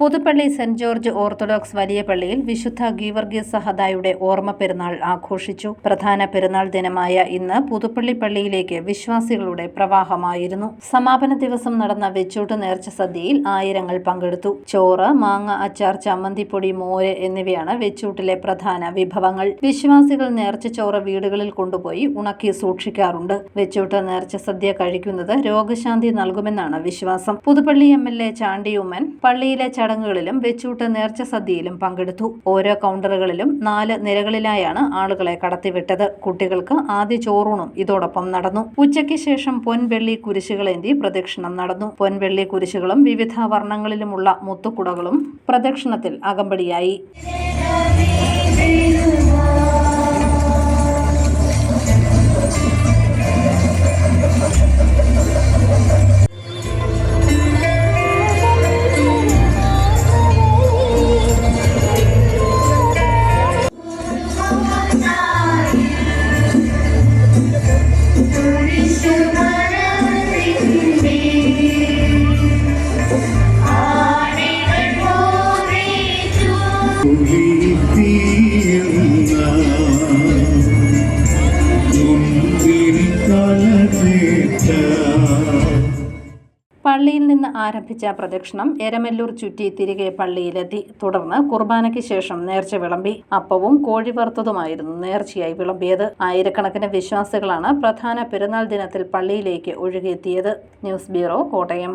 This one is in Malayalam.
പുതുപ്പള്ളി സെന്റ് ജോർജ് ഓർത്തഡോക്സ് വലിയ പള്ളിയിൽ വിശുദ്ധ ഗീവർഗീസ് സഹദായുടെ ഓർമ്മ പെരുന്നാൾ ആഘോഷിച്ചു. പ്രധാന പെരുന്നാൾ ദിനമായ ഇന്ന് പുതുപ്പള്ളി പള്ളിയിലേക്ക് വിശ്വാസികളുടെ പ്രവാഹമായിരുന്നു. സമാപന ദിവസം നടന്ന വെച്ചൂട്ട് നേർച്ച സദ്യയിൽ ആയിരങ്ങൾ പങ്കെടുത്തു. ചോറ് മാങ്ങ അച്ചാർ ചമ്മന്തിപ്പൊടി മോര് എന്നിവയാണ് വെച്ചൂട്ടിലെ പ്രധാന വിഭവങ്ങൾ. വിശ്വാസികൾ നേർച്ച ചോറ് വീടുകളിൽ കൊണ്ടുപോയി ഉണക്കി സൂക്ഷിക്കാറുണ്ട്. വെച്ചൂട്ട് നേർച്ച സദ്യ കഴിക്കുന്നത് രോഗശാന്തി നൽകുമെന്നാണ് വിശ്വാസം. Puthuppally M L A Chandy Oommen പള്ളിയിലെ ചടങ്ങുകളിലും വെച്ചൂട്ട് നേർച്ച സദ്യയിലും പങ്കെടുത്തു. ഓരോ കൗണ്ടറുകളിലും നാല് നിരകളിലായാണ് ആളുകളെ കടത്തിവിട്ടത്. കുട്ടികൾക്ക് ആദ്യ ചോറൂണും ഇതോടൊപ്പം നടന്നു. ഉച്ചയ്ക്ക് ശേഷം പൊൻവെള്ളി കുരിശുകളേന്തി പ്രദക്ഷിണം നടന്നു. പൊൻവെള്ളി കുരിശുകളും വിവിധ വർണങ്ങളിലുമുള്ള മുത്തുക്കുടകളും പ്രദക്ഷിണത്തിൽ അകമ്പടിയായി. പള്ളിയിൽ നിന്ന് ആരംഭിച്ച പ്രദക്ഷിണം എരമല്ലൂർ ചുറ്റി തിരികെ പള്ളിയിലെത്തി. തുടർന്ന് കുർബാനയ്ക്ക് ശേഷം നേർച്ച വിളമ്പി. അപ്പവും കോഴി വറുത്തതുമായിരുന്നു നേർച്ചയായി വിളമ്പിയത്. ആയിരക്കണക്കിന് വിശ്വാസികളാണ് പ്രധാന പെരുന്നാൾ ദിനത്തിൽ പള്ളിയിലേക്ക് ഒഴുകിയെത്തിയത്. News bureau Kottayam.